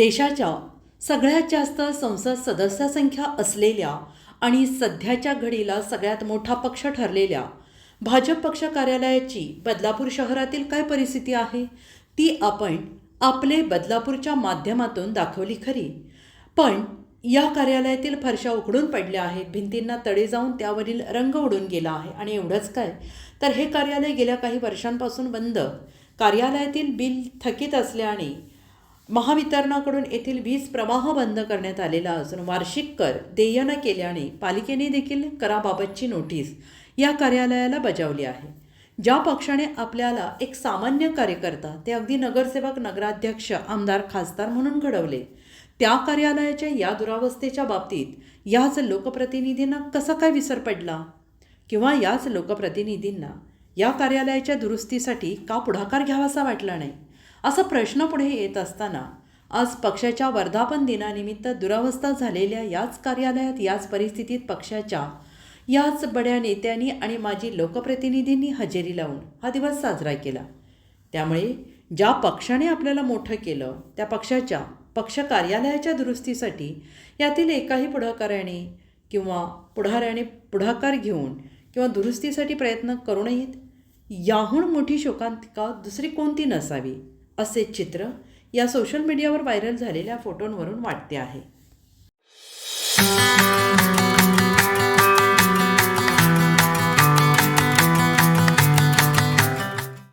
देशाच्या सगळ्यात जास्त संसद सदस्यसंख्या असलेल्या आणि सध्याच्या घडीला सगळ्यात मोठा पक्ष ठरलेल्या भाजप पक्ष कार्यालयाची बदलापूर शहरातील काय परिस्थिती आहे? ती आपण आपले बदलापूरच्या माध्यमातून दाखवली खरी. पण या कार्यालयातील फरशा उघडून पडल्या आहेत. भिंतींना तडे जाऊन त्यावरील रंग उडून गेला आहे. आणि एवढंच काय? तर हे कार्यालय गेल्या काही वर्षांपासून बंद. कार्यालयातील बिल थकीत असल्याने महावितरणाकडून येथील वीज प्रवाह बंद करण्यात आलेला असून वार्षिक कर देय न केल्याने पालिकेने देखील कराबाबतची नोटीस या कार्यालयाला बजावली आहे. ज्या पक्षाने आपल्याला एक सामान्य कार्यकर्ता ते अगदी नगरसेवक नगराध्यक्ष आमदार खासदार म्हणून घडवले त्या कार्यालयाच्या या दुरावस्थेच्या बाबतीत याच लोकप्रतिनिधींना कसा काय विसर पडला? किंवा याच लोकप्रतिनिधींना या कार्यालयाच्या दुरुस्तीसाठी का पुढाकार घ्यावासा वाटला नाही? असा प्रश्न पुढे येत असताना आज पक्षाच्या वर्धापन दिनानिमित्त दुरावस्था झालेल्या याच कार्यालयात याच परिस्थितीत पक्षाच्या याच बड्या नेत्यांनी आणि माजी लोकप्रतिनिधींनी हजेरी लावून हा दिवस साजरा केला. त्यामुळे ज्या पक्षाने आपल्याला मोठं केलं त्या पक्षाच्या पक्ष कार्यालयाच्या दुरुस्तीसाठी यातील एकाही पुढाकाराने किंवा पुढाऱ्याने पुढाकार घेऊन किंवा दुरुस्तीसाठी प्रयत्न करू नयेत याहून मोठी शोकांतिका दुसरी कोणती नसावी? असे चित्र या सोशल मीडियावर व्हायरल झालेल्या फोटोंवरून वाटते आहे.